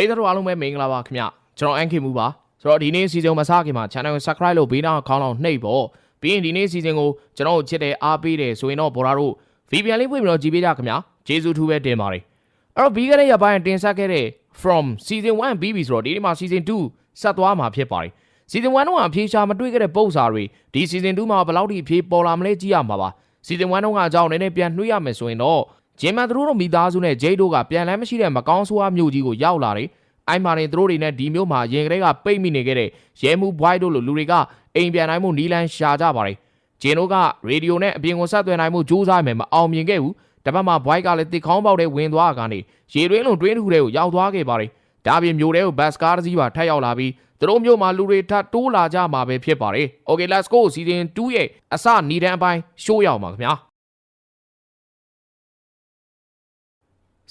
ပရိသတ်တို့အားလုံးပဲမင်္ဂလာပါခင်ဗျကျွန်တော်အန်ခေမူပါဆိုတော့ဒီနေ့စီစဉ်မစခင်မှာ channel ကို subscribe လုပ်ဘေးနားခေါင်းလောင်နှိပ်ပေါ့ပြီးရင်ဒီနေ့စီစဉ်ကိုကျွန်တော်တို့ချစ်တဲ့အားပေးတယ်ဆိုရင်တော့ဘော်ဒါတို့ VPN လေးဖွင့်ပြီးတော့ကြည့်ပေးကြခင်ဗျကျေးဇူးထူးပဲတင်ပါတယ်အဲ့တော့ပြီးခဲ့တဲ့ရက်ပိုင်းတင်ဆက်ခဲ့တဲ့ from season 1ပြီးပြီဆိုတော့ဒီနေ့မှာ season 2ဆက်သွားမှာဖြစ်ပါတယ် season 1တော့အဖြေရှာမတွေ့ခဲ့တဲ့ပုံစာတွေဒီ season 2မှာဘယ်လောက်ထိအဖြေပေါ်လာမလဲကြည့်ရမှာပါ season 1တော့ကအကြောင်းနည်းနည်းပြန်နှွှေးရမယ်ဆိုရင်တော့ ဂျင်မန်သူတို့တို့မိသားစုနဲ့ဂျိတ်တို့ကပြန်လန်းမရှိတဲ့မကောင်းဆိုးအားမျိုးကြီးကိုရောက်လာတယ်အိုင်မာနေသူတို့တွေနဲ့ဒီမျိုးမှာရင်ကလေးကပိတ်မိနေခဲ့တဲ့ရဲမှုဘွိုက်တို့လိုလူတွေကအိမ်ပြန်နိုင်မှုနီလန်ရှာကြပါတယ်ဂျင်တို့ကရေဒီယိုနဲ့အပြင်ကိုဆက်သွယ်နိုင်မှုကြိုးစားမယ်မအောင်မြင်ခဲ့ဘူးတပတ်မှာဘွိုက်ကလည်းတစ်ခေါင်းပေါက်တဲ့ဝင်သွားကနေရေတွင်းလုံးတွင်းတစ်ခုတည်းကိုရောက်သွားခဲ့ပါတယ်ဒါပြင်မျိုးတဲ့ကိုဘတ်စကားတစ်စီးပါထပ်ရောက်လာပြီးသူတို့မျိုးမှာလူတွေထပ်တိုးလာကြမှာပဲဖြစ်ပါတယ် Okay let's go season 2ရဲ့အစနီတန်းအပိုင်းရှိုးရအောင်ပါခင်ဗျာ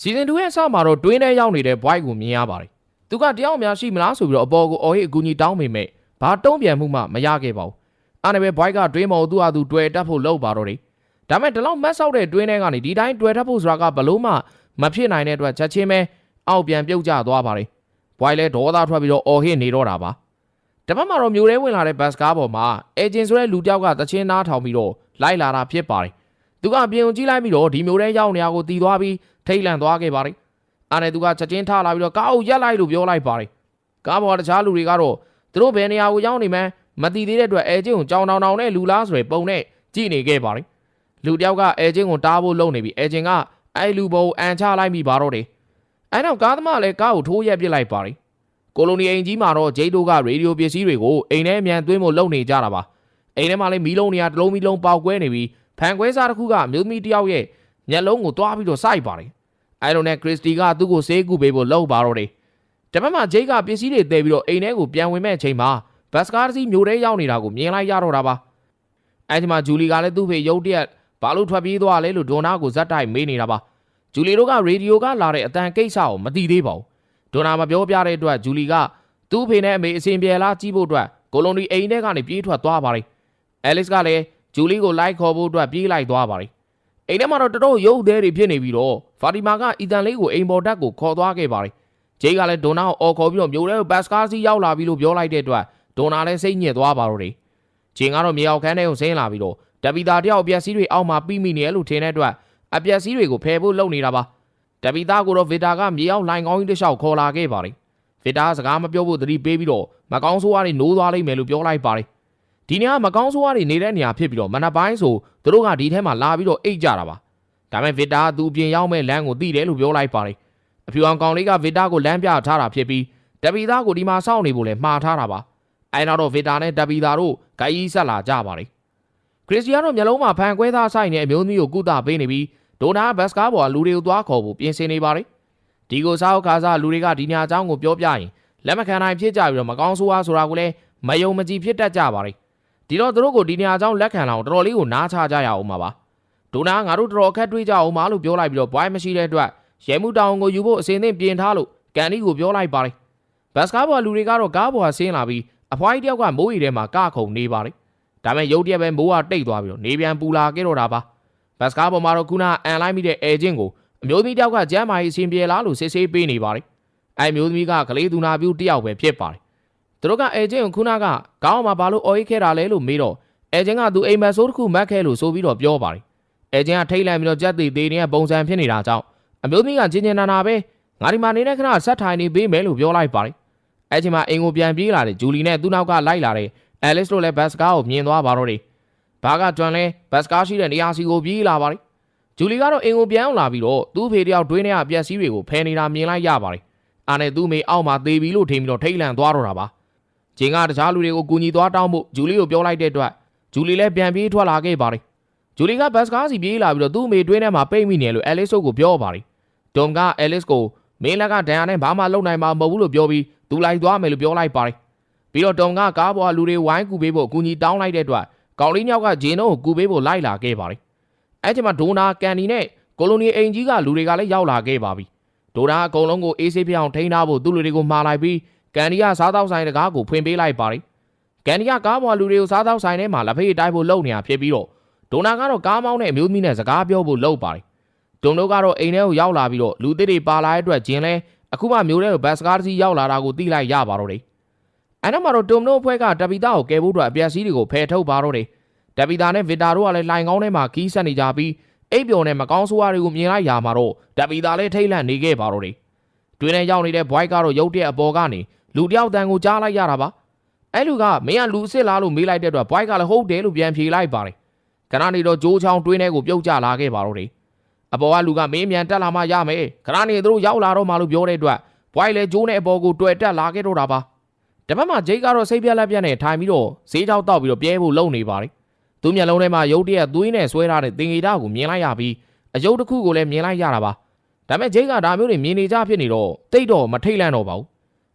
စီဇန်2ရဲ့အစမှာတော့တွင်းထဲရောက်နေတဲ့ Boy ကိုမြင်ရပါတယ်။သူကတယောက်များရှိမလားဆိုပြီးတော့အပေါ်ကိုအော်ဟစ်အကူအညီတောင်းပေမဲ့ဘာတုံးပြန်မှုမှမရခဲ့ပါဘူး။အဲ့ဒါပဲ Boy ကတွင်းမော်သူ့ဟာသူတွေ့တက်ဖို့လုပ်ပါတော့တယ်။ဒါမဲ့ဒီလောက်မတ်ဆောက်တဲ့တွင်းထဲကနေဒီတိုင်းတွေ့တက်ဖို့ဆိုတာကဘလို့မှမဖြစ်နိုင်တဲ့အတွက်ချက်ချင်းပဲအောက်ပြန်ပြုတ်ကျသွားပါတယ်။ Boy လည်းဒေါသထွက်ပြီးတော့အော်ဟစ်နေတော့တာပါ။တပတ်မှာတော့မျိုးထဲဝင်လာတဲ့ဘတ်စကားပေါ်မှာအေဂျင်ဆိုတဲ့လူတစ်ယောက်ကတချင်းနားထောင်ပြီးတော့လိုက်လာတာဖြစ်ပါတယ်။သူကအပြင်ကိုကြည့်လိုက်ပြီးတော့ဒီမျိုးထဲရောက်နေရကိုတီးသွားပြီး ထိတ်လန့်သွားခဲ့ပါတယ်။အားနဲ့သူကချက်ချင်းထလာပြီးတော့ကားကိုရက်လိုက်လို့ပြောလိုက်ပါတယ်။ကားပေါ်ကတခြားလူတွေကတော့သူတို့ဘယ်နေရာကိုရောက်နေမှန်းမသိသေးတဲ့အတွက်အဲချင်းကိုကြောင်တောင်တောင်နဲ့လူလားဆိုရယ်ပုံနဲ့ကြည့်နေခဲ့ပါတယ်။လူတယောက်ကအဲချင်းကိုတားဖို့လုပ်နေပြီးအဲချင်းကအဲလူဘုံအန်ချလိုက်မိပါတော့တယ်။အဲနောက်ကားသမားလည်းကားကိုထိုးရက်ပစ်လိုက်ပါတယ်။ကိုလိုနီအိမ်ကြီးမှာတော့ဂျိတ်တို့ကရေဒီယိုပစ္စည်းတွေကိုအိမ်ထဲအမြန်သွင်းဖို့လုပ်နေကြတာပါ။အိမ်ထဲမှာလည်းမီးလုံးတွေကတစ်လုံးမီးလုံးပေါက်ကွဲနေပြီးဖန်ခွဲစားတစ်ခုကအမျိုးသမီးတစ်ယောက်ရဲ့မျက်လုံးကိုတွားပြီးတော့စိုက်ပါတယ်။ အဲလိုနဲ့ခရစ်စတီကသူ့ကိုဆေးကူပေးဖို့လှုပ်ပါတော့တယ်။တပတ်မှာဂျိတ်ကပစ္စည်းတွေတည်ပြီးတော့အိမ်ထဲကိုပြန်ဝင်မဲ့အချိန်မှာဘတ်စကားတစ်စီးမျိုးထဲရောက်နေတာကိုမြင်လိုက်ရတော့တာပါ။အဲဒီမှာဂျူလီကလည်းသူ့ဖေရုပ်တရက်ဘာလို့ထွက်ပြေးသွားလဲလို့ဒေါနာကိုဇက်တိုက်မေးနေတာပါ။ဂျူလီတို့ကရေဒီယိုကလာတဲ့အတန်ကိစ္စကိုမသိသေးပါဘူး။ဒေါနာမပြောပြတဲ့အတွက်ဂျူလီကသူ့ဖေနဲ့အမေအစဉ်ပြေလာကြည့်ဖို့အတွက်ကိုလိုနီအိမ်ထဲကနေပြေးထွက်သွားပါတယ်။အဲလစ်ကလည်းဂျူလီကိုလိုက်ခေါ်ဖို့အတွက်ပြေးလိုက်သွားပါတယ်။ အိမ်ထဲမှာတော့တော်တော်ရုပ်သေးတွေဖြစ်နေပြီးတော့ဖာတီမာကအီတန်လေးကိုအိမ်ပေါ်တက်ကိုခေါ်သွားခဲ့ပါတယ်။ဂျေးကလည်းဒေါနာကိုအော်ခေါ်ပြီးတော့မျိုးထဲကိုဘတ်စကားစီးရောက်လာပြီလို့ပြောလိုက်တဲ့အတွက်ဒေါနာလည်းစိတ်ညစ်သွားပါတော့တယ်။ဂျင်းကတော့မြေအောင်ခန်းထဲကိုဆင်းလာပြီးတော့တပီတာတယောက်အပြက်စီးတွေအောက်မှာပြီးမိနေတယ်လို့ထင်တဲ့အတွက်အပြက်စီးတွေကိုဖယ်ဖို့လုပ်နေတာပါ။တပီတာကိုတော့ဗီတာကမြေအောင်လိုင်ကောင်းကြီးတစ်လျှောက်ခေါ်လာခဲ့ပါတယ်။ဗီတာကစကားမပြောဖို့သတိပေးပြီးတော့မကောင်းဆိုးရတွေနိုးသွားလိမ့်မယ်လို့ပြောလိုက်ပါတယ်။ ဒီနေရာမကောင်းဆိုးရတွေနေတဲ့နေရာဖြစ်ပြီးတော့မနက်ပိုင်းဆိုသူတို့ကဒီထဲမှာလာပြီးတော့အိတ်ကြတာပါ။ဒါမဲ့ဗီတာကသူအပြင်ရောက်မဲ့လမ်းကိုသိတယ်လို့ပြောလိုက်ပါတယ်။အဖြူအောင်ကောင်လေးကဗီတာကိုလမ်းပြထားတာဖြစ်ပြီးတပီတာကိုဒီမှာစောင့်နေဖို့လဲမှားထားတာပါ။အဲနောက်တော့ဗီတာနဲ့တပီတာတို့ဂိုင်းကြီးဆက်လာကြပါတယ်။ခရစ်စတီယာနိုမျက်လုံးမှာဖန်ခွဲသားဆိုင်နေအမျိုးသမီးကိုကုသပေးနေပြီးဒိုနာဘတ်စကားဘော်ကလူတွေကိုသွားခေါ်ဖို့ပြင်ဆင်နေပါတယ်။ဒီကိုစားဟုတ်ခါစားလူတွေကဒီညာအကြောင်းကိုပြောပြရင်လက်မခံနိုင်ဖြစ်ကြပြီးတော့မကောင်းဆိုးအားဆိုတာကိုလည်းမယုံမကြည်ဖြစ်တတ်ကြပါတယ်။ ဒီတော့သူတို့ကိုဒီညာအကြောင်းလက်ခံလာအောင်တော်တော်လေးကိုနားချကြရအောင်ပါပါ။ဒိုနာငါတို့တော်တော်အခက်တွေးကြအောင်ပါလို့ပြောလိုက်ပြီးတော့ဘွိုင်းမရှိတဲ့အတွက်ရဲမှုတောင်ကိုယူဖို့အစင်းသင့်ပြင်ထားလို့ကန်ဒီကိုပြောလိုက်ပါတယ်။ဘတ်စကားဘော်လူတွေကတော့ကားပေါ်ကဆင်းလာပြီးအဖွားကြီးတယောက်ကမိုးရီထဲမှာကခုံနေပါတယ်။ဒါပေမဲ့ရုတ်တရက်ပဲမိုးကတိတ်သွားပြီးတော့နေပြန်ပူလာခဲ့တော့တာပါ။ဘတ်စကားပေါ်မှာတော့ခုနအန်လိုက်မိတဲ့အဲချင်းကိုအမျိုးသမီးတယောက်ကကျမ်းမာရေးအရှင်ပြေလားလို့စစ်ဆေးပေးနေပါတယ်။အဲအမျိုးသမီးကကလေးသူနာပြူတယောက်ပဲဖြစ်ပါတယ်။ သူတို့ကအဲချင်းကိုခုနကကောင်းအောင်ဘာလို့အော်ရိခဲ့တာလဲလို့မေးတော့အဲချင်းကသူအိမ်မက်ဆိုးတစ်ခုမက်ခဲလို့ဆိုပြီးတော့ပြောပါတယ်။အဲချင်းကထိတ်လန့်ပြီးတော့ကြက်သေးသေးနေတဲ့ပုံစံဖြစ်နေတာကြောင့်အမျိုးသမီးကချင်းချင်းနာနာပဲငါဒီမှာနေတဲ့ခဏဆက်ထိုင်နေပေးမယ်လို့ပြောလိုက်ပါတယ်။အဲချိန်မှာအင်ကိုပြန်ပြေးလာတဲ့ဂျူလီနဲ့သူ့နောက်ကလိုက်လာတဲ့အဲလစ်တို့လည်းဘတ်စကားကိုမြင်သွားပါတော့တယ်။ဘာကကျွမ်းလဲဘတ်စကားရှိတဲ့နေရာစီကိုပြေးလာပါတယ်။ဂျူလီကတော့အင်ကိုပြန်အောင်လာပြီးတော့သူ့ဖေတယောက်တွင်းထဲကပျက်စီးတွေကိုဖယ်နေတာမြင်လိုက်ရပါတယ်။အားနဲ့သူ့မေအောက်မှာသေပြီလို့ထင်ပြီးတော့ထိတ်လန့်သွားတော့တာပါ။ ဂျင်ကတခြားလူတွေကိုကူညီသွားတောင်းဖို့ဂျူလီကိုပြောလိုက်တဲ့အတွက်ဂျူလီလည်းပြန်ပြေးထွက်လာခဲ့ပါတယ်။ဂျူလီကဘတ်စကားစီပြေးလာပြီးတော့သူ့မေတွင်းထဲမှာပိတ်မိနေလို့အဲလစ်တို့ကိုပြောပါတယ်။ဒုံကအဲလစ်ကိုမင်းလက်ကဒဏ်ရာနဲ့ဘာမှလုပ်နိုင်မှာမဟုတ်ဘူးလို့ပြောပြီးသူလိုက်သွားမယ်လို့ပြောလိုက်ပါတယ်။ပြီးတော့တုံကကားပေါ်ကလူတွေဝိုင်းကူပေးဖို့အကူအညီတောင်းလိုက်တဲ့အတွက်ကောင်လေးညောက်ကဂျင်းတို့ကိုကူပေးဖို့လိုက်လာခဲ့ပါတယ်။အဲ့ဒီမှာဒိုနာကန်နီနဲ့ကိုလိုနီအိမ်ကြီးကလူတွေကလည်းရောက်လာခဲ့ပါပြီ။ဒိုနာအကုန်လုံးကိုအေးဆေးပြအောင်ထိန်းထားဖို့သူ့လူတွေကိုမှားလိုက်ပြီး ကန်နီကစားတောက်ဆိုင်တကားကိုဖွင့်ပေးလိုက်ပါတယ်။ကန်နီကကားပေါ်လူတွေကိုစားတောက်ဆိုင်ထဲမှာလက်ဖေးတိုက်ဖို့လုပ်နေတာဖြစ်ပြီးတော့ဒိုနာကတော့ကားမောင်းတဲ့အမျိုးသမီးနဲ့စကားပြောဖို့လုပ်ပါတယ်။ဒုံတို့ကတော့အိမ်ထဲကိုရောက်လာပြီးတော့လူသစ်တွေပါလာတဲ့အတွက်ဂျင်းလဲအခုမှမျိုးတဲ့ကိုဘတ်စကားတစ်စီးရောက်လာတာကိုသိလိုက်ရပါတော့တယ်အဲ့တော့မှတော့တုံနိုအဖွဲ့ကတပီတာကိုကယ်ဖို့အတွက်အပြက်စီးတွေကိုဖယ်ထုတ်ပါတော့တယ်တပီတာနဲ့ဗီတာတို့ကလည်းလိုင်ကောင်းထဲမှာခီးဆက်နေကြပြီးအိပ်ပျော်နဲ့မကောင်းဆိုးဝါးတွေကိုမြင်လိုက်ရမှာတော့တပီတာလည်းထိတ်လန့်နေခဲ့ပါတော့တယ်တွင်းထဲရောက်နေတဲ့ဘွိုက်ကတော့ရုတ်တဲ့အပေါ်ကနေ လူတယောက်တန်ကိုကြားလိုက်ရတာပါအဲ့လူကမင်းကလူအစ်စ်လားလို့မေးလိုက်တဲ့အတွက်ဘွိုက်ကလည်းဟုတ်တယ်လို့ပြန်ဖြေလိုက်ပါတယ်ခဏနေတော့ဂျိုးချောင်းတွင်းထဲကိုပြုတ်ကျလာခဲ့ပါတော့တယ်အပေါ်ကလူကမင်းမြန်တက်လာမှရမယ်ခဏနေသူတို့ရောက်လာတော့မှလို့ပြောတဲ့အတွက်ဘွိုက်လည်းဂျိုးနဲ့အပေါ်ကိုတွေ့တက်လာခဲ့တော့တာပါတပတ်မှဂျိတ်ကတော့စိတ်ပြက်လက်ပြက်နဲ့ထိုင်ပြီးတော့ဈေးချောက်တောက်ပြီးတော့ပြဲဖို့လုံနေပါတယ်သူမျက်လုံးထဲမှာရုတ်တရက်သွေးနဲ့ဆွဲထားတဲ့တင်ဂီတာကိုမြင်လိုက်ရပြီးအယုတ်တစ်ခုကိုလည်းမြင်လိုက်ရတာပါဒါပေမဲ့ဂျိတ်ကဒါမျိုးတွေမြင်နေကြဖြစ်နေတော့တိတ်တော့မထိတ်လန့်တော့ပါဘူး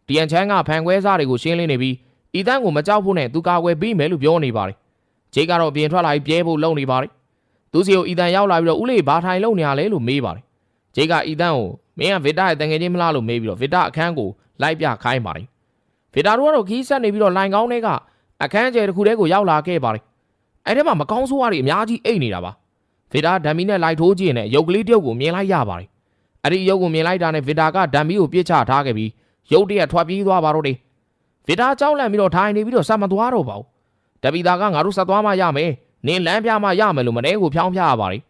ဒီအန်ချမ်းကဖန်ခွဲစားတွေကိုရှင်းလင်းနေပြီးဤတန်းကိုမကြောက်ဖို့နဲ့သူကာကွယ်ပြီးမယ်လို့ပြောနေပါတယ်ဂျိတ်ကတော့အပြင်ထွက်လာပြီးပြဲဖို့လုံနေပါတယ်သူစီကိုဤတန်းရောက်လာပြီးတော့ဦးလေးဘာထိုင်လုံနေရလဲလို့မေးပါတယ်ဂျိတ်ကဤတန်းကိုမင်းကဗစ်တာရဲ့တန်ငယ်ချင်းမလားလို့မေးပြီးတော့ဗစ်တာအခန်းကိုလိုက်ပြခိုင်းပါတယ်ဗစ်တာတို့ကတော့ခီးဆက်နေပြီးတော့လိုင်ကောင်းတွေကအခန်းကျယ်တစ်ခုတည်းကိုရောက်လာခဲ့ပါတယ်အဲ့ထဲမှာမကောင်းဆိုးဝါးတွေအများကြီးအိတ်နေတာပါဗစ်တာဓာမီနဲ့လိုက်ထိုးကြည့်ရင်ရုပ်ကလေးတယောက်ကိုမြင်လိုက်ရပါတယ်အဲ့ဒီရုပ်ကိုမြင်လိုက်တာနဲ့ဗစ်တာကဓာမီကိုပြစ်ချထားခဲ့ပြီး ရုပ်တရက်ထွက်ပြေးသွားပါတော့တယ်ဗစ်တာကြောက်လန့်ပြီးတော့ထိုင်နေပြီးတော့ဆက်မသွားတော့ပါဘူးတပီတာကငါတို့ဆက်သွားမှရမယ်နင်းလမ်းပြမှရမယ်လို့မနေ့ကိုဖြောင်းပြရပါတယ်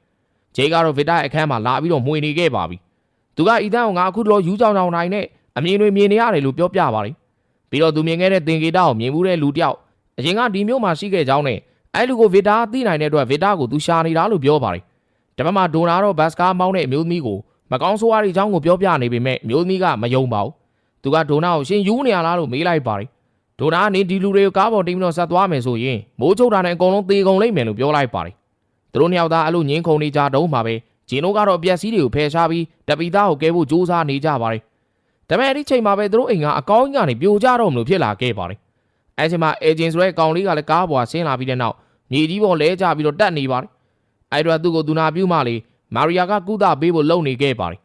ဂျေကတော့ဗစ်တာအခန်းမှာလာပြီးတော့မှွေနေခဲ့ပါပြီသူကအီတန်ကိုငါအခုတော့ယူကြောင်ကြောင်နိုင်နဲ့အမြင်တွေမြင်နေရတယ်လို့ပြောပြပါတယ်ပြီးတော့သူမြင်ခဲ့တဲ့သင်္ကေတကိုမြင်မှုတဲ့လူတယောက်အရင်ကဒီမျိုးမှာရှိခဲ့ကြောင်းနဲ့အဲ့လူကိုဗစ်တာသိနိုင်တဲ့အတွက်ဗစ်တာကိုသူရှာနေတာလို့ပြောပါတယ်တပတ်မှာဒိုနာတော့ဘတ်စကားမောင်းတဲ့အမျိုးသမီးကိုမကောင်းဆိုးဝါးတွေအကြောင်းကိုပြောပြနေပေမဲ့အမျိုးသမီးကမယုံပါဘူး သူကဒိုနာကိုရှင်ယူနေရလားလို့မေးလိုက်ပါတယ်ဒိုနာကနေဒီလူတွေကိုကားပေါ်တင်ပြီးတော့ဆက်သွားမယ်ဆိုရင်မိုးချုပ်တာနဲ့အကုန်လုံးသေကုန်လိမ့်မယ်လို့ပြောလိုက်ပါတယ်သူတို့နှစ်ယောက်သားအဲ့လိုငင်းခုန်နေကြတုံးမှာပဲဂျင်းတို့ကတော့အပြက်စီးတွေကိုဖယ်ရှားပြီးတပီသားကိုကဲဖို့ကြိုးစားနေကြပါတယ်ဒါပေမဲ့အဲ့ဒီချိန်မှာပဲသူတို့အိမ်ကအကောင်းကြီးကနေပြိုကျတော့မလို့ဖြစ်လာခဲ့ပါတယ်အဲ့ချိန်မှာအေဂျင်ဆိုတဲ့အကောင်လေးကလည်းကားပေါ်ဆင်းလာပြီးတဲ့နောက်မြေကြီးပေါ်လဲကျပြီးတော့တက်နေပါတယ်အဲ့တော့သူ့ကိုသူနာပြုမှလေမာရီယာကကုသပေးဖို့လုပ်နေခဲ့ပါတယ်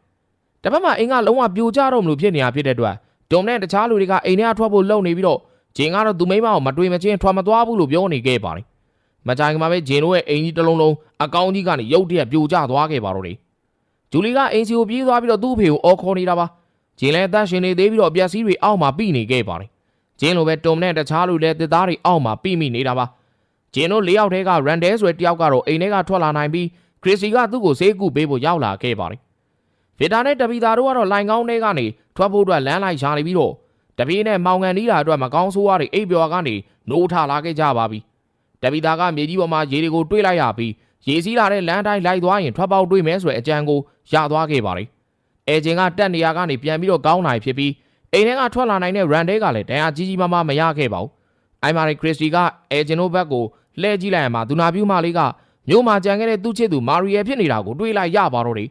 တပတ်မှာအိမ်ကလုံးဝပြိုကျတော့မလို့ဖြစ်နေတာဖြစ်တဲ့အတွက် ဒုံနဲ့တခြားလူတွေကအိမ်ထဲကထွက်ဖို့လုပ်နေပြီးတော့ဂျင်းကတော့သူမိမကိုမတွေ့မချင်းထွက်မသွားဘူးလို့ပြောနေခဲ့ပါတယ်။မကြိုင်ကမှာပဲဂျင်းတို့ရဲ့အိမ်ကြီးတစ်လုံးလုံးအကောင်းကြီးကနေရုတ်တရက်ပြိုကျသွားခဲ့ပါတော့တယ်။ဂျူလီကအိမ်စီကိုပြေးသွားပြီးတော့သူ့အဖေကိုအော်ခေါ်နေတာပါ။ဂျင်းလည်းအသက်ရှင်နေသေးပြီးတော့အပြက်စီးတွေအောက်မှာပြိနေခဲ့ပါတယ်။ဂျင်းလိုပဲတုံနဲ့တခြားလူလည်းတစ်သားတွေအောက်မှာပြိမိနေတာပါ။ဂျင်းတို့၄ယောက်တည်းကရန်ဒဲဆိုတဲ့တယောက်ကတော့အိမ်ထဲကထွက်လာနိုင်ပြီးခရစ်စီကသူ့ကိုဆေးကုပေးဖို့ရောက်လာခဲ့ပါတယ်။ ဗီတာနဲ့တပီတာတို့ကတော့လိုင်ကောင်းထဲကနေထွက်ဖို့အတွက်လမ်းလိုက်ရှာနေပြီးတော့တပင်းနဲ့မောင်ငံနီးတာအတွက်မကောင်းဆိုးဝါးတွေအိပ်ပျော်ကနေနိုးထလာခဲ့ကြပါပြီတပီသားကမြေကြီးပေါ်မှာရေတွေကိုတွေးလိုက်ရပြီးရေစီးလာတဲ့လမ်းတိုင်းလိုက်သွားရင်ထွက်ပေါက်တွေးမယ်ဆိုတဲ့အကြံကိုရသွားခဲ့ပါတယ်အဲဂျင်ကတက်နေရကနေပြန်ပြီးတော့ကောင်းနိုင်ဖြစ်ပြီးအိမ်ထဲကထွက်လာနိုင်တဲ့ရန်ဒဲကလည်းဒဏ်ရာကြီးကြီးမားမားမရခဲ့ပါဘူးအိုင်မာရီခရစ်စတီကအဲဂျင်တို့ဘက်ကိုလှည့်ကြည့်လိုက်ရမှာဒူနာပြူမလေးကမြို့မှာကြံခဲ့တဲ့သူ့ချစ်သူမာရီယယ်ဖြစ်နေတာကိုတွေးလိုက်ရပါတော့တယ်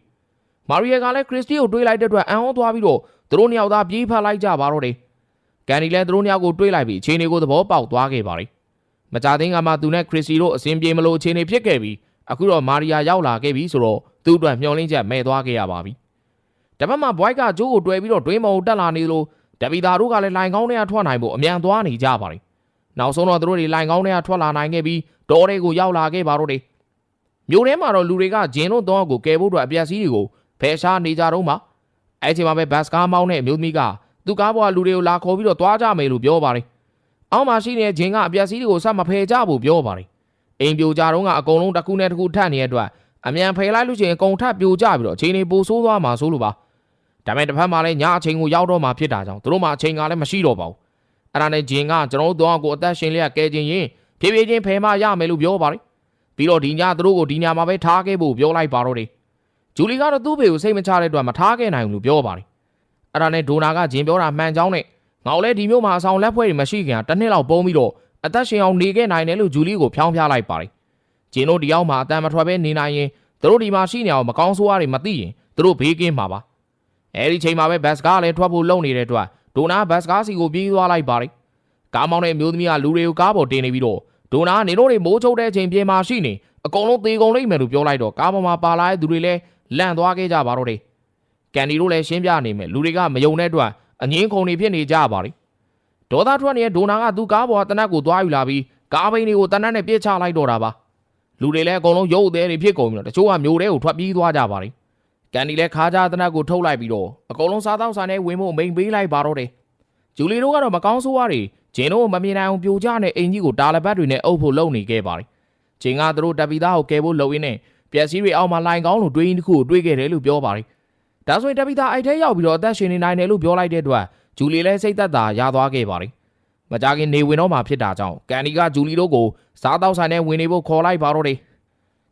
မာရီယယ်ကလည်းခရစ်စတီကိုတွေးလိုက်တဲ့အတွက်အံ့ဩသွားပြီးတော့သူတို့နှစ်ယောက်သားပြေးဖက်လိုက်ကြပါတော့တယ်ကန်ဒီလည်းသူတို့နှစ်ယောက်ကိုတွေးလိုက်ပြီးအခြေအနေကိုသဘောပေါက်သွားခဲ့ပါတယ်။မကြသေးကမှသူနဲ့ခရစ်စီတို့အစဉ်ပြေမလို့အခြေအနေဖြစ်ခဲ့ပြီးအခုတော့မာရီယာရောက်လာခဲ့ပြီဆိုတော့သူ့အတွက်မျှော်လင့်ချက်မဲ့သွားခဲ့ရပါပြီ။တပတ်မှဘွိုက်ကဂျိုးကိုတွဲပြီးတော့တွင်းမော်တက်လာနေလို့တပီတာတို့ကလည်းလိုင်ကောင်းထဲကထွက်နိုင်ဖို့အမြန်သွားနေကြပါတယ်။နောက်ဆုံးတော့သူတို့တွေလိုင်ကောင်းထဲကထွက်လာနိုင်ခဲ့ပြီးဒေါ်တွေကိုရောက်လာခဲ့ပါတော့တယ်။မြို့ထဲမှာတော့လူတွေကဂျင်းတို့တော့ကိုကယ်ဖို့အတွက်အပြက်စီးတွေကို ဖယ်ရှားနေကြတော့မှအဲ့ချိန်မှာပဲဘတ်စကားမောင်းတဲ့အမျိုးသမီးကသူကားပေါ်ကလူတွေကိုလာခေါ်ပြီးတော့တွားကြမယ်လို့ပြောပါတယ်။အောက်မှာရှိနေတဲ့ဂျင်းကအပြက်စီးတွေကိုဆက်မဖယ်ကြဘူးပြောပါတယ်။အိမ်ပြိုကြတော့ကအကုန်လုံးတစ်ခုနဲ့တစ်ခုထပ်နေတဲ့အတွက်အမြန်ဖယ်လိုက်လို့ရှိရင်အကုန်ထပ်ပြိုကြပြီးတော့အချိန်တွေပိုဆိုးသွားမှာဆိုလို့ပါ။ဒါပေမဲ့တစ်ဖက်မှာလည်းညအချိန်ကိုရောက်တော့မှဖြစ်တာကြောင့်သူတို့မှအချိန်ကလည်းမရှိတော့ပါဘူး။အဲ့ဒါနဲ့ဂျင်းကကျွန်တော်တို့တော့ကိုအသက်ရှင်လျက်ကဲခြင်းရင်ဖြည်းဖြည်းချင်းဖယ်မှရမယ်လို့ပြောပါတယ်။ပြီးတော့ဒီညသူတို့ကိုဒီညမှာပဲထားခဲ့ဖို့ပြောလိုက်ပါတော့တယ်။ ဂျူလီကတော့သူ့ဖေကိုစိတ်မချတဲ့အတွက်မထားခဲ့နိုင်ဘူးလို့ပြောပါတယ်အဲ့ဒါနဲ့ဒိုနာကဂျင်ပြောတာမှန်ကြောင်းနဲ့ငေါလဲဒီမျိုးမှာအဆောင်လက်ဖွဲ့တွေမရှိခင်တနှစ်လောက်ပုံးပြီးတော့အသက်ရှင်အောင်နေခဲ့နိုင်တယ်လို့ဂျူလီကိုဖျောင်းဖျားလိုက်ပါတယ်ဂျင်တို့ဒီရောက်မှာအတန်မထွက်ဘဲနေနိုင်ရင်သူတို့ဒီမှာရှိနေအောင်မကောင်းဆိုးရတွေမသိရင်သူတို့ဘေးကင်းမှာပါအဲဒီချိန်မှာပဲဘတ်စကားလည်းထွက်ဖို့လုပ်နေတဲ့အတွက်ဒိုနာဘတ်စကားစီကိုပြေးသွားလိုက်ပါတယ်ကားမောင်းတဲ့အမျိုးသမီးကလူတွေကိုကားပေါ်တင်နေပြီးတော့ဒိုနာနေတို့တွေမိုးချုပ်တဲ့အချိန်ပြင်မှာရှိနေအကုန်လုံးသေကုန်လိမ့်မယ်လို့ပြောလိုက်တော့ကားပေါ်မှာပါလာတဲ့သူတွေလည်း လန့်သွားခဲ့ကြပါတော့တယ်ကန်ဒီတို့လည်းရှင်းပြနေမယ်လူတွေကမယုံတဲ့အတွက်အငင်းခုန်နေဖြစ်နေကြပါလိဒေါသထွက်နေတဲ့ဒိုနာကသူ့ကားပေါ်ကတနတ်ကိုသွားယူလာပြီးကားဘိန်းတွေကိုတနတ်နဲ့ပြစ်ချလိုက်တော့တာပါလူတွေလည်းအကုန်လုံးရုပ်အသေးတွေဖြစ်ကုန်ပြီးတော့တချို့ကမျိုးတဲကိုထွက်ပြေးသွားကြပါလိကန်ဒီလည်းခါးကြားတနက်ကိုထုတ်လိုက်ပြီးတော့အကုန်လုံးစားတော့ဆိုင်နဲ့ဝင်ဖို့မိန်ပေးလိုက်ပါတော့တယ်ဂျူလီတို့ကတော့မကောင်းဆိုးဝါးတွေဂျင်းတို့မမြင်နိုင်အောင်ပြိုကျတဲ့အင်ကြီးကိုတာလပတ်တွေနဲ့အုပ်ဖို့လုပ်နေခဲ့ပါတယ်ဂျင်းကသူတို့တပ်ပီသားကိုကယ်ဖို့လုပ်ရင်းနဲ့ ပျက်စီးတွေအောက်မှာလိုင်ကောင်းလိုတွေးရင်းတစ်ခုကိုတွေးခဲ့တယ်လို့ပြောပါတယ်ဒါဆိုရင်တပ်ပီသားအိုက်ထဲရောက်ပြီးတော့အသက်ရှင်နေနိုင်တယ်လို့ပြောလိုက်တဲ့အတွက်ဂျူလီလည်းစိတ်သက်သာရသွားခဲ့ပါတယ်မကြခင်နေဝင်တော့မှဖြစ်တာကြောင့်ကန်ဒီကဂျူလီတို့ကိုစားတော့ဆိုင်နဲ့ဝင်နေဖို့ခေါ်လိုက်ပါတော့တယ်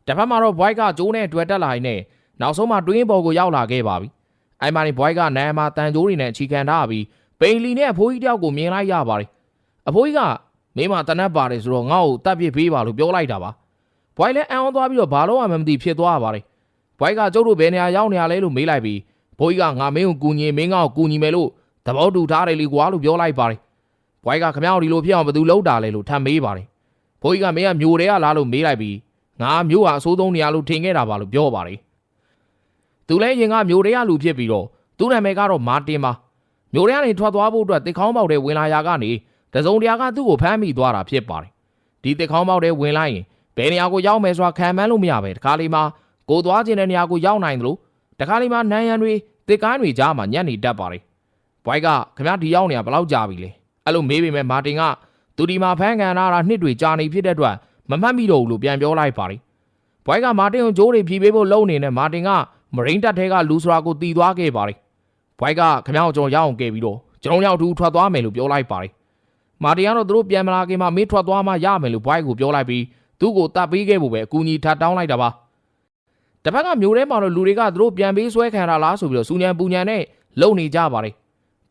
တစ်ဖက်မှာတော့ဘွိုက်ကကျိုးနဲ့တွေ့တက်လာရင်းနဲ့နောက်ဆုံးမှတွင်းပေါ်ကိုရောက်လာခဲ့ပါပြီအိုင်မာနီဘွိုက်ကနန်းမှာတန်ကြိုးတွေနဲ့ချီခံထားပြီးပိန်လီနဲ့အဖိုးကြီးတယောက်ကိုမြင်လိုက်ရပါတယ်အဖိုးကြီးကမင်းမတနတ်ပါတယ်ဆိုတော့ငါ့ကိုတတ်ပစ်ပေးပါလို့ပြောလိုက်တာပါ ဘွိုက်လည်းအံ့ဩသွားပြီးတော့ဘာလို့မှမသိဖြစ်သွားပါတယ်ဘွိုက်ကကျုပ်တို့ဘယ်နေရာရောက်နေရလဲလို့မေးလိုက်ပြီးဘိုးကြီးကငါမင်းကိုကူညီမင်းငါ့ကိုကူညီမယ်လို့သဘောတူထားတယ်လေကွာလို့ပြောလိုက်ပါတယ်ဘွိုက်ကခမရဒီလိုဖြစ်အောင်ဘယ်သူလုပ်တာလဲလို့ထပ်မေးပါတယ်ဘိုးကြီးကမင်းကမျိုးတွေကလားလို့မေးလိုက်ပြီးငါမျိုးဟာအစိုးဆုံးနေရာလို့ထင်ခဲ့တာပါလို့ပြောပါတယ်သူလည်းရင်ကမျိုးတွေကလူဖြစ်ပြီးတော့သူ့နာမည်ကတော့မာတင်ပါမျိုးတွေကနေထွက်သွားဖို့အတွက်တစ်ခေါင်းပေါက်တဲ့ဝင်လာရာကနေတစုံတရာကသူ့ကိုဖမ်းမိသွားတာဖြစ်ပါတယ်ဒီတစ်ခေါင်းပေါက်တဲ့ဝင်လိုက်ရင် ဘယ်နေရာကိုရောက်မယ်ဆိုတာခံမှန်းလို့မရပဲတခါလေးမှာကိုသွားခြင်းတဲ့နေရာကိုရောက်နိုင်တယ်လို့တခါလေးမှာနန်းရံတွေတစ်ကိုင်းတွေကြားမှာညံ့နေတတ်ပါတယ်ဘွိုက်ကခင်ဗျားဒီရောက်နေတာဘယ်လောက်ကြာပြီလဲအဲ့လိုမေးပေမဲ့မာတင်ကသူဒီမှာဖမ်းခံရတာနှစ်တွေကြာနေဖြစ်တဲ့အတွက်မမှတ်မိတော့ဘူးလို့ပြန်ပြောလိုက်ပါတယ်ဘွိုက်ကမာတင်ကိုဂျိုးတွေဖြီးပေးဖို့လုပ်နေတဲ့မာတင်ကမရင်းတက်ထဲကလူစရာကိုတီသွားခဲ့ပါတယ်ဘွိုက်ကခင်ဗျားကိုကျွန်တော်ရအောင်ခဲ့ပြီးတော့ကျွန်တော်ရောက်သူထွက်သွားမယ်လို့ပြောလိုက်ပါတယ်မာတင်ကတော့သူတို့ပြန်မလာခင်မှာမေးထွက်သွားမှရမယ်လို့ဘွိုက်ကိုပြောလိုက်ပြီး သူ့ကိုတတ်ပေးခဲ့ဖို့ပဲအကူအညီထပ်တောင်းလိုက်တာပါတစ်ဖက်ကမျိုးထဲမှာတော့လူတွေကသူတို့ပြန်ပေးဆွဲခံရလားဆိုပြီးတော့စူညံပူညံနဲ့လုံနေကြပါတယ်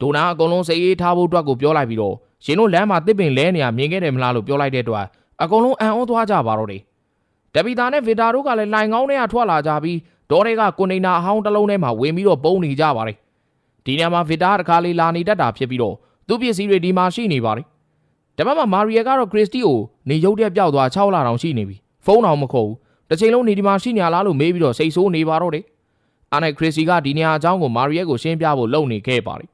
ဒိုနာအကုန်လုံးစိတ်အေးထားဖို့အတွက်ကိုပြောလိုက်ပြီးတော့ရှင်တို့လမ်းမှာတစ်ပင်လဲနေရမြင်ခဲ့တယ်မလားလို့ပြောလိုက်တဲ့အတွက်အကုန်လုံးအံ့ဩသွားကြပါတော့တယ်တပီတာနဲ့ဗီတာတို့ကလည်းလိုင်ကောင်းတွေကထွက်လာကြပြီးဒေါ်တွေကကွန်တိန်နာအဟောင်းတစ်လုံးထဲမှာဝင်ပြီးတော့ပုံနေကြပါတယ်ဒီနေရာမှာဗီတာတခါလေးလာနေတတ်တာဖြစ်ပြီးတော့သူ့ပစ္စည်းတွေဒီမှာရှိနေပါတယ် တပတ်မှာမာရီယာကတော့ခရစ်စတီကိုနေရုပ်တက်ပြောက်သွား6လတောင်ရှိနေပြီဖုန်းတော်မခေါ်ဘူးတစ်ချိန်လုံးနေဒီမှာရှိနေလားလို့မေးပြီးတော့စိတ်ဆိုးနေပါတော့တယ်အာနဲ့ခရစ်စီကဒီနေရာအကြောင်းကိုမာရီယာကိုရှင်းပြဖို့လုပ်နေခဲ့ပါတယ်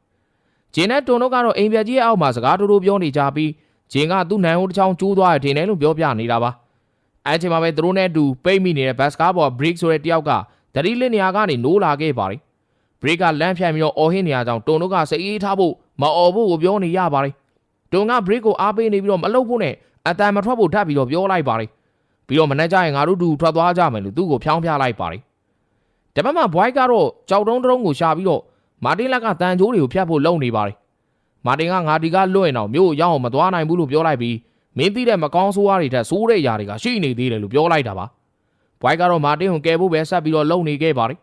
ဂျင်းနဲ့တွန်တို့ကတော့အိမ်ပြကြီးရဲ့အောက်မှာစကားတူတူပြောနေကြပြီးဂျင်းကသူ့နိုင်ဟိုတစ်ချောင်းကျိုးသွားတယ်ထင်တယ်လို့ပြောပြနေတာပါအဲချိန်မှာပဲသူတို့နဲ့အတူပိတ်မိနေတဲ့ဘတ်စကားဘောဘရိတ်ဆိုတဲ့တယောက်ကတတိလစ်နေရာကနေနိုးလာခဲ့ပါတယ်ဘရိတ်ကလမ်းဖြန့်ပြီးတော့အော်ဟင်းနေရာကြောင့်တွန်တို့ကစိတ်အေးထားဖို့မအော်ဖို့ကိုပြောနေရပါတယ် တွန်ကဘရိတ်ကိုအားပေးနေပြီးတော့မလှုပ်ဖို့နဲ့အတန်မထွက်ဖို့ထပ်ပြီးတော့ပြောလိုက်ပါတယ်ပြီးတော့မနေ့ကျရင်ငါတို့တူထွက်သွားကြမယ်လို့သူ့ကိုဖျောင်းဖျလိုက်ပါတယ်တပတ်မှာဘွိုက်ကတော့ကြောက်တုံးတုံးကိုရှာပြီးတော့မာတင်လက်ကတန်ကြိုးတွေကိုဖျက်ဖို့လုပ်နေပါတယ်မာတင်ကငါဒီကလွတ်ရင်တော့မြို့ကိုရောက်အောင်မသွားနိုင်ဘူးလို့ပြောလိုက်ပြီးမင်းသိတဲ့မကောင်းဆိုးဝါးတွေထက်ဆိုးတဲ့ຢာတွေကရှိနေသေးတယ်လို့ပြောလိုက်တာပါဘွိုက်ကတော့မာတင်ကိုကယ်ဖို့ပဲဆက်ပြီးတော့လုပ်နေခဲ့ပါတယ်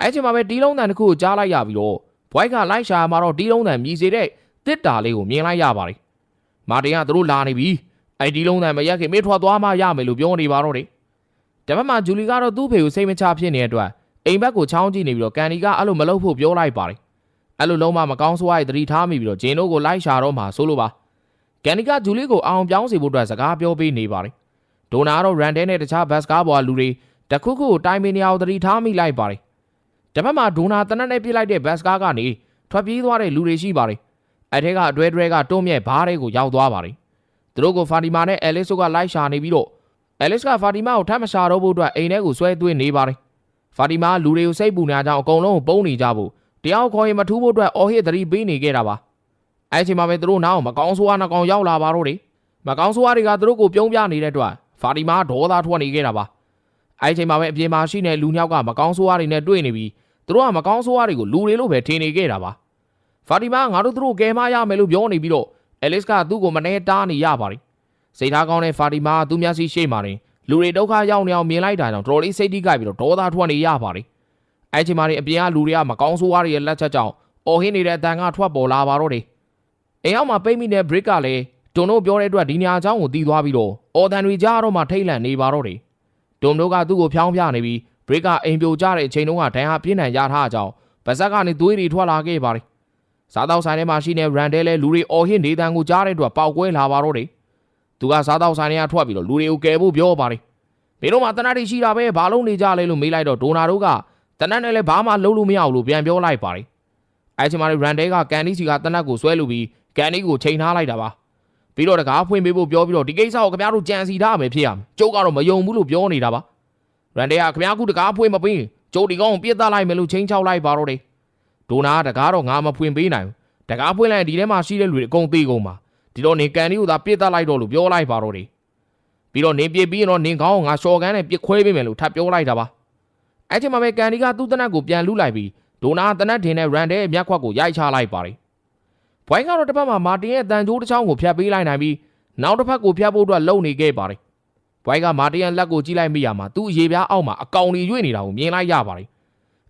အဲ့ချိန်မှာပဲတီးလုံးတန်တစ်ခုကိုကြားလိုက်ရပြီးတော့ဘွိုက်ကလိုက်ရှာမှာတော့တီးလုံးတန်မြည်စေတဲ့ တစ်တာလေးကိုမြင်လိုက်ရပါတယ်မာတင်ကသူတို့လာနေပြီအဲ့ဒီလုံးတန်မရက်ခင်မေးထွက်သွားမှရမယ်လို့ပြောနေပါတော့တယ်တပတ်မှာဂျူလီကတော့သူ့ဖေကိုစိတ်မချဖြစ်နေတဲ့အတွက်အိမ်ဘက်ကိုချောင်းကြည့်နေပြီးတော့ကန်ဒီကအဲ့လိုမလုပ်ဖို့ပြောလိုက်ပါတယ်အဲ့လိုလုံးမမကောင်းဆိုးရတဲ့တတိထားမိပြီးတော့ဂျင်းတို့ကိုလိုက်ရှာတော့မှဆိုလို့ပါကန်ဒီကဂျူလီကိုအောင်ပြောင်းစေဖို့အတွက်စကားပြောပေးနေပါတယ်ဒိုနာကတော့ရန်တဲနဲ့တခြားဘတ်စကားပေါ်ကလူတွေတခုခုကိုတိုင်ပင်နေအောင်တတိထားမိလိုက်ပါတယ်တပတ်မှာဒိုနာတနက်နဲ့ပြစ်လိုက်တဲ့ဘတ်စကားကနေထွက်ပြေးသွားတဲ့လူတွေရှိပါတယ် အဲ့ထဲကအတွဲတွဲကတွုံးမြဲဘားတွေကိုရောက်သွားပါတယ်သူတို့ကိုဖာတီမာနဲ့အဲလစ်တို့ကလိုက်ရှာနေပြီးတော့အဲလစ်ကဖာတီမာကိုထပ်မရှာတော့ဖို့အတွက်အိမ်ထဲကိုဆွဲသွင်းနေပါတယ်ဖာတီမာလူတွေကိုစိတ်ပူနေတာကြောင့်အကုန်လုံးကိုပုံနေကြဖို့တရားခေါ်ရင်မထူးဖို့အတွက်အော်ဟစ်သတိပေးနေခဲ့တာပါအဲ့ချိန်မှာပဲသူတို့နောက်မကောင်းဆိုးဝါးနှကောင်ရောက်လာပါတော့တယ်မကောင်းဆိုးဝါးတွေကသူတို့ကိုပြုံးပြနေတဲ့အတွက်ဖာတီမာဒေါသထွက်နေခဲ့တာပါအဲ့ချိန်မှာပဲအပြင်မှာရှိနေလူညောက်ကမကောင်းဆိုးဝါးတွေနဲ့တွေ့နေပြီးသူတို့ကမကောင်းဆိုးဝါးတွေကိုလူတွေလို့ပဲထင်နေခဲ့တာပါ ဖာတီမာငါတို့သူတို့ကယ်မရမယ်လို့ပြောနေပြီးတော့အဲလစ်ကသူ့ကိုမနှဲတားနေရပါတယ်စိတ်ထားကောင်းတဲ့ဖာတီမာကသူ့မျက်စိရှိမှနေလူတွေဒုက္ခရောက်နေအောင်မြင်လိုက်တာကြောင့်တော်လေးစိတ်တိကြိုက်ပြီးတော့ဒေါသထွက်နေရပါတယ်အဲ့ချိန်မှာနေအပြင်ကလူတွေကမကောင်းဆိုးဝါးတွေရဲ့လက်ချက်ကြောင့်အော်ဟင်းနေတဲ့အတန်ကထွက်ပေါ်လာပါတော့တယ်အိမ်အောင်မှာပိတ်မိတဲ့ brick ကလည်းတွန်တို့ပြောတဲ့အတွက်ဒီနေရာအကြောင်းကိုတီးသွားပြီးတော့အော်တန်တွေကြားတော့မှထိတ်လန့်နေပါတော့တယ်တွန်တို့ကသူ့ကိုဖျောင်းပြနေပြီး brick ကအိမ်ပြိုကျတဲ့အချိန်တုန်းကဒဏ်ဟာပြင်းထန်ရထားအကြောင်းပါဇက်ကနေသွေးတွေထွက်လာခဲ့ပါတယ် စားတော့ဆိုင်ထဲမှာရှိနေရန်ဒဲလဲလူတွေအော်ဟစ်နေတန်ကိုကြားတဲ့အတွက်ပောက်ကွဲလာပါတော့တယ်သူကစားတော့ဆိုင်ထဲကထွက်ပြီးတော့လူတွေကိုကယ်ဖို့ပြောပါတယ်မင်းတို့မှတနတ်တွေရှိတာပဲဘာလို့နေကြလဲလို့မေးလိုက်တော့ဒိုနာတို့ကတနတ်နဲ့လည်းဘာမှလုံးလို့မရဘူးလို့ပြန်ပြောလိုက်ပါတယ်အဲချိန်မှာရန်ဒဲကကန်ဒီစီကတနတ်ကိုဆွဲလို့ပြီးကန်ဒီကိုချိန်ထားလိုက်တာပါပြီးတော့တကားဖွင့်ပေးဖို့ပြောပြီးတော့ဒီကိစ္စကိုခင်ဗျားတို့ကြံစီထားမယ်ဖြစ်ရမယ်ကျုပ်ကတော့မယုံဘူးလို့ပြောနေတာပါရန်ဒဲကခင်ဗျားကတကားဖွင့်မပေးကျုပ်ဒီကောင်ကိုပြစ်သားလိုက်မယ်လို့ချင်းချောက်လိုက်ပါတော့တယ် ဒိုနာကတကားတော့ငါမဖွင့်ပေးနိုင်ဘူးတကားဖွင့်လိုက်ရင်ဒီထဲမှာရှိတဲ့လူတွေအကုန်သေးကုန်ပါဒီတော့နေကန်ဒီကိုသာပြစ်သားလိုက်တော့လို့ပြောလိုက်ပါတော့တယ်ပြီးတော့နေပြစ်ပြီးရင်တော့နင်ကောင်ကိုငါရှော်ကန်းနဲ့ပြစ်ခွဲပေးမယ်လို့ထပ်ပြောလိုက်တာပါအဲ့ချိန်မှာပဲကန်ဒီကသူ့တနက်ကိုပြန်လူလိုက်ပြီးဒိုနာကတနက်ထင်တဲ့ရန်တဲ့မျက်ခွက်ကိုရိုက်ချလိုက်ပါတယ်ဘွိုင်းကတော့တစ်ဖက်မှာမာတင်ရဲ့တန်ကြိုးတစ်ချောင်းကိုဖျက်ပေးလိုက်နိုင်ပြီးနောက်တစ်ဖက်ကိုဖျက်ဖို့အတွက်လုံနေခဲ့ပါတယ်ဘွိုင်းကမာတင်ရဲ့လက်ကိုကြည့်လိုက်မိရမှာသူ့အရေပြားအောက်မှာအကောင်ကြီးရွေ့နေတာကိုမြင်လိုက်ရပါတယ်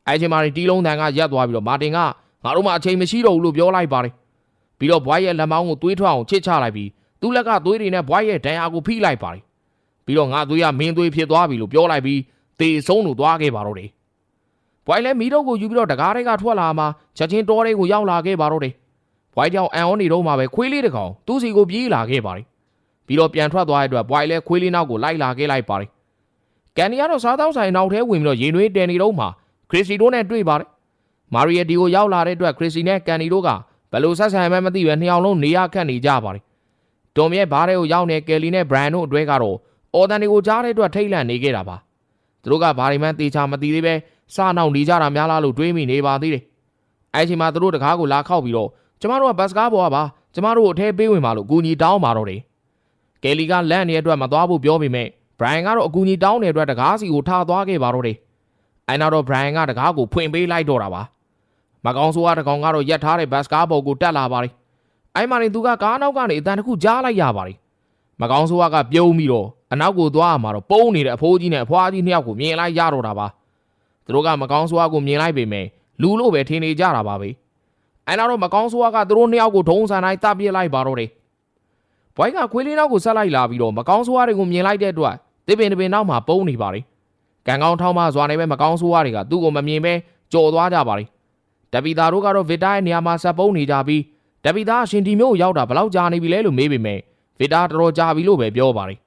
အဲ့ချိန်မှာတီလုံးတန်ကရက်သွားပြီးတော့မာတင်ကငါတို့မှအချိန်မရှိတော့ဘူးလို့ပြောလိုက်ပါတယ်ပြီးတော့ဘွိုင်းရဲ့လက်မောင်းကိုသွေးထွက်အောင်ချစ်ချလိုက်ပြီးသူ့လက်ကသွေးတွေနဲ့ဘွိုင်းရဲ့ဒဏ်ရာကိုဖိလိုက်ပါတယ်ပြီးတော့ငါသွေးကမင်းသွေးဖြစ်သွားပြီလို့ပြောလိုက်ပြီးတေဆုံးလို့သွားခဲ့ပါတော့တယ်ဘွိုင်းလည်းမီးတော့ကိုယူပြီးတော့တကားတွေကထွက်လာမှချက်ချင်းတောတွေကိုရောက်လာခဲ့ပါတော့တယ်။ဘွိုင်းကြောင့်အန်အောနေတော့မှပဲခွေးလေးတစ်ကောင်သူ့စီကိုပြေးလာခဲ့ပါတယ်။ပြီးတော့ပြန်ထွက်သွားတဲ့အတွက်ဘွိုင်းလည်းခွေးလေးနောက်ကိုလိုက်လာခဲ့လိုက်ပါတယ်။ကန်နီကတော့စားတောင်းဆိုင်နောက်ထဲဝင်ပြီးတော့ရင်နွေးတင်နေတော့မှ ခရစ်စီတို့နဲ့တွေ့ပါတယ်။မာရီယက်ဒီကိုရောက်လာတဲ့အတွက်ခရစ်စီနဲ့ကန်နီတို့ကဘယ်လိုဆက်ဆံမှန်းမသိပဲနှစ်ယောက်လုံးနေရခတ်နေကြပါတယ်။တွန်မြဲဘားတွေကိုရောက်နေကယ်လီနဲ့ဘရန်တို့အတွဲကတော့အော်တန်တွေကိုကြားတဲ့အတွက်ထိတ်လန့်နေခဲ့တာပါ။သူတို့ကဘာတွေမှတေချာမသိသေးပဲစနောက်နေကြတာများလားလို့တွေးမိနေပါသေးတယ်။အဲ့ဒီချိန်မှာသူတို့တကားကိုလာခောက်ပြီးတော့ကျမတို့ကဘတ်စကားပေါ်ကပါကျမတို့ကိုအထဲပေးဝင်ပါလို့အကူညီတောင်းပါတော့တယ်။ကယ်လီကလန့်နေတဲ့အတွက်မသွားဖို့ပြောပေမဲ့ဘရိုင်ကတော့အကူညီတောင်းတဲ့အတွက်တကားစီကိုထားသွားခဲ့ပါတော့တယ်။ အဲ့နောက်တော့ဘရိုင်ကတကားကိုဖွင့်ပေးလိုက်တော့တာပါ။မကောင်ဆိုးကတကောင်ကတော့ရက်ထားတဲ့ဘတ်စကားပေါ်ကိုတက်လာပါတယ်။အဲ့မှာနေသူကကားနောက်ကနေအတန်တစ်ခုကြားလိုက်ရပါတယ်။မကောင်ဆိုးကပြုံးပြီးတော့အနောက်ကိုသွားမှာတော့ပုံးနေတဲ့အဖိုးကြီးနဲ့အဖွားကြီးနှစ်ယောက်ကိုမြင်လိုက်ရတော့တာပါ။သူတို့ကမကောင်းဆိုးအားကိုမြင်လိုက်ပေမဲ့လူလို့ပဲထင်နေကြတာပါပဲအဲနောက်တော့မကောင်းဆိုးအားကသူတို့နှစ်ယောက်ကိုဒုံးဆန်တိုင်းတပ်ပြစ်လိုက်ပါတော့တယ်ဘွိုင်းကခွေးလေးနောက်ကိုဆက်လိုက်လာပြီးတော့မကောင်းဆိုးအားတွေကိုမြင်လိုက်တဲ့အတွက်တစ်ပင်တစ်ပင်နောက်မှာပုံနေပါတယ် ကံကောင်းထောင်းမစွာနေပဲမကောင်းဆိုးအားတွေကသူ့ကိုမမြင်ပဲကြော်သွားကြပါတယ်တပီတာတို့ကတော့ဗစ်တာရဲ့နေရာမှာဆက်ပုံနေကြပြီးတပီတာအရှင်ဒီမျိုးကိုရောက်တာဘယ်လောက်ကြာနေပြီလဲလို့မေးပေမဲ့ဗစ်တာတော်တော်ကြာပြီလို့ပဲပြောပါတယ်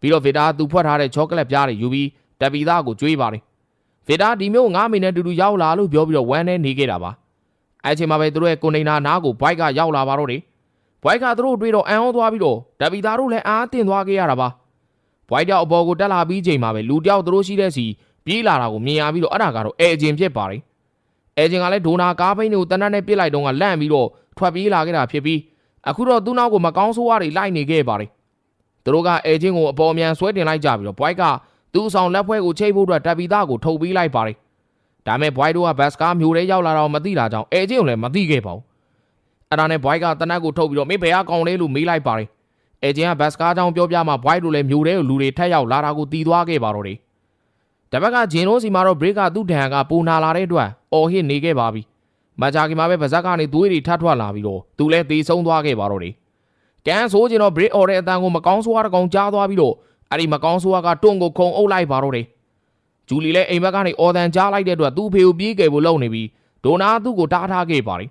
ပြီးတော့ဗစ်တာကသူဖွက်ထားတဲ့ချောကလက်ပြားတွေယူပြီးတပီတာကိုကြွေးပါတယ်ဗီတာဒီမျိုးငါမိနဲ့တူတူရောက်လာလို့ပြောပြီးတော့ဝမ်းနဲ့နေခဲ့တာပါအဲ့ချိန်မှာပဲသူတို့ရဲ့ကွန်တိန်နာနားကိုဘွိုက်ကရောက်လာပါတော့တယ်ဘွိုက်ကသူတို့တွေ့တော့အန်အောင်သွားပြီးတော့တပီတာတို့လည်းအားတင်သွားခဲ့ရတာပါ ဘွိုက်တယောက်အပေါ်ကိုတက်လာပြီးချိန်မှာပဲလူတယောက်သူတို့ရှိတဲ့စီပြေးလာတာကိုမြင်ရပြီးတော့အဲ့ဒါကတော့အဲဂျင်ဖြစ်ပါတယ်အဲဂျင်ကလည်းဒိုနာကားပိန်းတွေကိုတနတ်နဲ့ပစ်လိုက်တော့ကလန့်ပြီးတော့ထွက်ပြေးလာခဲ့တာဖြစ်ပြီးအခုတော့သူ့နောက်ကိုမကောင်းဆိုးဝါးတွေလိုက်နေခဲ့ပါတယ်သူတို့ကအဲဂျင်ကိုအပေါ်မြန်ဆွဲတင်လိုက်ကြပြီးတော့ဘွိုက်ကသူ့ဆောင်လက်ဖွဲကိုချိတ်ဖို့အတွက်တပ်ပီသားကိုထုတ်ပေးလိုက်ပါတယ်။ဒါမဲ့ဘွိုက်တို့ကဘတ်စကားမျိုးထဲရောက်လာတော့မသိတာကြောင့်အဲချင်းကိုလည်းမသိခဲ့ပါဘူး။အဲ့ဒါနဲ့ဘွိုက်ကတနက်ကိုထုတ်ပြီးတော့မင်းဘယ်ကကောင်းလဲလို့မေးလိုက်ပါတယ်။ အဲချင်းကဘတ်စကားကြောင့်ပြောပြမှဘွိုက်တို့လည်းမျိုးထဲကိုလူတွေထက်ရောက်လာတာကိုတီးသွားခဲ့ပါတော့တယ်။တပတ်ကဂျင်တို့စီမှာတော့ဘရိတ်ကသူ့ဒဏ်ကပူနာလာတဲ့အတွက်အော်ဟစ်နေခဲ့ပါပြီ။မကြာခင်မှာပဲဗဇက်ကနေသွေးတွေထပ်ထွက်လာပြီးတော့သူလည်းသေဆုံးသွားခဲ့ပါတော့တယ်။ကန်ဆိုးကျင်တော့ဘရိတ်အော်တဲ့အတန်ကိုမကောင်းဆိုးရတဲ့ကောင်ကြားသွားပြီးတော့အဲ့ဒီမကောင်းဆိုးကတွန့်ကိုခုံအုပ်လိုက်ပါတော့တယ်ဂျူလီလည်းအိမ်ဘက်ကနေအော်တန်ကြားလိုက်တဲ့အတွက်သူ့ဖေကိုပြေးကယ်ဖို့လုပ်နေပြီးဒိုနာသူ့ကိုတားထားခဲ့ပါတယ်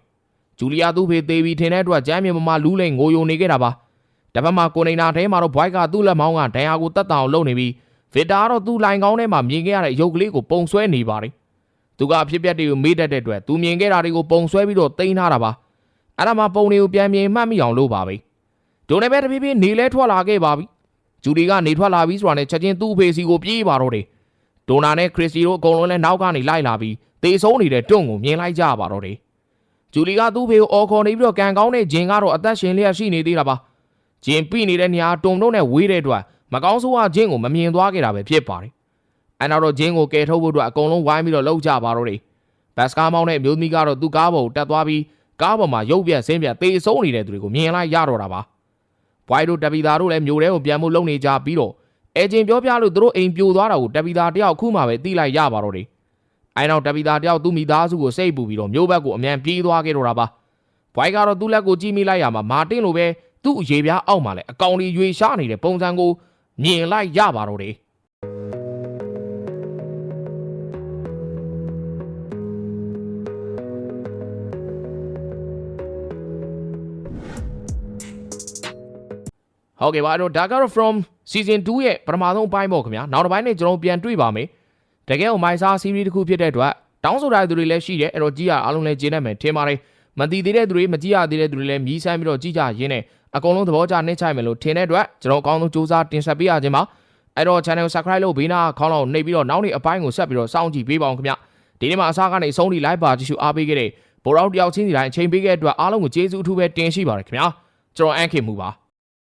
ဂျူလီယာသူ့ဖေသေးပြီးထင်တဲ့အတွက်ကျမ်းမြေမမလူးလိန်ငိုယိုနေခဲ့တာပါ တပတ်မှာကိုနေနာထဲမှာတော့ဘွိုက်ကသူ့လက်မောင်းကဒဏ်ရာကိုတက်တောင်လုပ်နေပြီးဗစ်တာကတော့သူ့လိုင်ကောင်းထဲမှာမြင်ခဲ့ရတဲ့ရုပ်ကလေးကိုပုံဆွဲနေပါတယ်သူကအဖြစ်ပြက်တွေကိုမေးတတ်တဲ့အတွက်သူမြင်ခဲ့တာတွေကိုပုံဆွဲပြီးတော့တိန်းထားတာပါအဲ့ဒါမှပုံတွေကိုပြန်မြင်မှတ်မိအောင်လုပ်ပါပဲဒိုနေပဲတဖြည်းဖြည်းနေလဲထွက်လာခဲ့ပါပြီဂျူလီကနေထွက်လာပြီးဆိုတာနဲ့ချက်ချင်းသူ့အဖေစီကိုပြေးပါတော့တယ်ဒိုနာနဲ့ခရစ်စီတို့အကုန်လုံးလည်းနောက်ကနေလိုက်လာပြီးတေဆုံးနေတဲ့တွန့်ကိုမြင်လိုက်ကြပါတော့တယ်ဂျူလီကသူ့ဖေကိုအော်ခေါ်နေပြီးတော့ကန်ကောင်းတဲ့ဂျင်ကတော့အသက်ရှင်လျက်ရှိနေသေးတာပါ ဂျင်ပြိနေတဲ့နေရာတုံတုံနဲ့ဝေးတဲ့အတွက်မကောင်းဆိုးကဂျင်ကိုမမြင်သွားခဲ့တာပဲဖြစ်ပါတယ်အဲနောက်တော့ဂျင်ကိုကယ်ထုတ်ဖို့အတွက်အကုန်လုံးဝိုင်းပြီးတော့လှုပ်ကြပါတော့တယ်ဘတ်စကားမောင်းတဲ့မျိုးသမီးကတော့သူ့ကားပေါ်ကိုတက်သွားပြီးကားပေါ်မှာရုပ်ပြက်ဆင်းပြက်တေဆုံးနေတဲ့သူတွေကိုမြင်လိုက်ရတော့တာပါဘွိုင်တို့တပီတာတို့လည်းမျိုးထဲကိုပြန်ဖို့လုပ်နေကြပြီးတော့အဲဂျင်ပြောပြလို့သူတို့အိမ်ပြိုသွားတာကိုတပီတာတယောက်အခုမှပဲသိလိုက်ရပါတော့တယ်အဲနောက်တပီတာတယောက်သူ့မိသားစုကိုစိတ်ပူပြီးတော့မျိုးဘက်ကိုအမြန်ပြေးသွားခဲ့တော့တာပါဘွိုင်ကတော့သူ့လက်ကိုကြည့်မိလိုက်ရမှာမာတင်လိုပဲ သူ့အရေးပြားအောက်မှာလည်းအကောင်ကြီးရွေရှားနေတဲ့ပုံစံကိုမြင်လိုက်ရပါတော့တယ်ဟုတ်ကဲ့ပါအဲ့တော့ဒါကတော့ from season 2ရဲ့ပထမဆုံးအပိုင်းပေါ့ခင်ဗျာနောက်တစ်ပိုင်းနဲ့ကျွန်တော်ပြန်တွေ့ပါမယ်တကယ်ကိုမိုင်စာ series တစ်ခုဖြစ်တဲ့အတွက်တောင်းဆိုတာသူတွေလည်းရှိတယ်အဲ့တော့ကြည့်ရအားလုံးလည်းကျေနပ်မယ်ထင်ပါတယ်မတည်သေးတဲ့သူတွေမကြည့်ရသေးတဲ့သူတွေလည်းမြည်ဆန်းပြီးတော့ကြည့်ကြရင်းနဲ့ အကုန်လုံးသဘောကျနှိမ့်ချိုက်မယ်လို့ထင်တဲ့အတွက်ကျွန်တော်အကောင်းဆုံးစူးစမ်းတင်ဆက်ပေးရခြင်းပါအဲ့တော့ channel subscribe လုပ်ဘေးနားခေါင်းလောက်နှိပ်ပြီးတော့နောက်နေ့အပိုင်းကိုဆက်ပြီးတော့စောင့်ကြည့်ပေးပါအောင်ခင်ဗျဒီနေ့မှာအစားကနေအဆုံးထိ live ပါကြည့်ရှုအားပေးခဲ့တဲ့ဗိုလ်တော်တယောက်ချင်းစီတိုင်းအချိန်ပေးခဲ့တဲ့အတွက်အားလုံးကိုကျေးဇူးအထူးပဲတင်ရှိပါတယ်ခင်ဗျာကျွန်တော်အန်ခင်မူပါ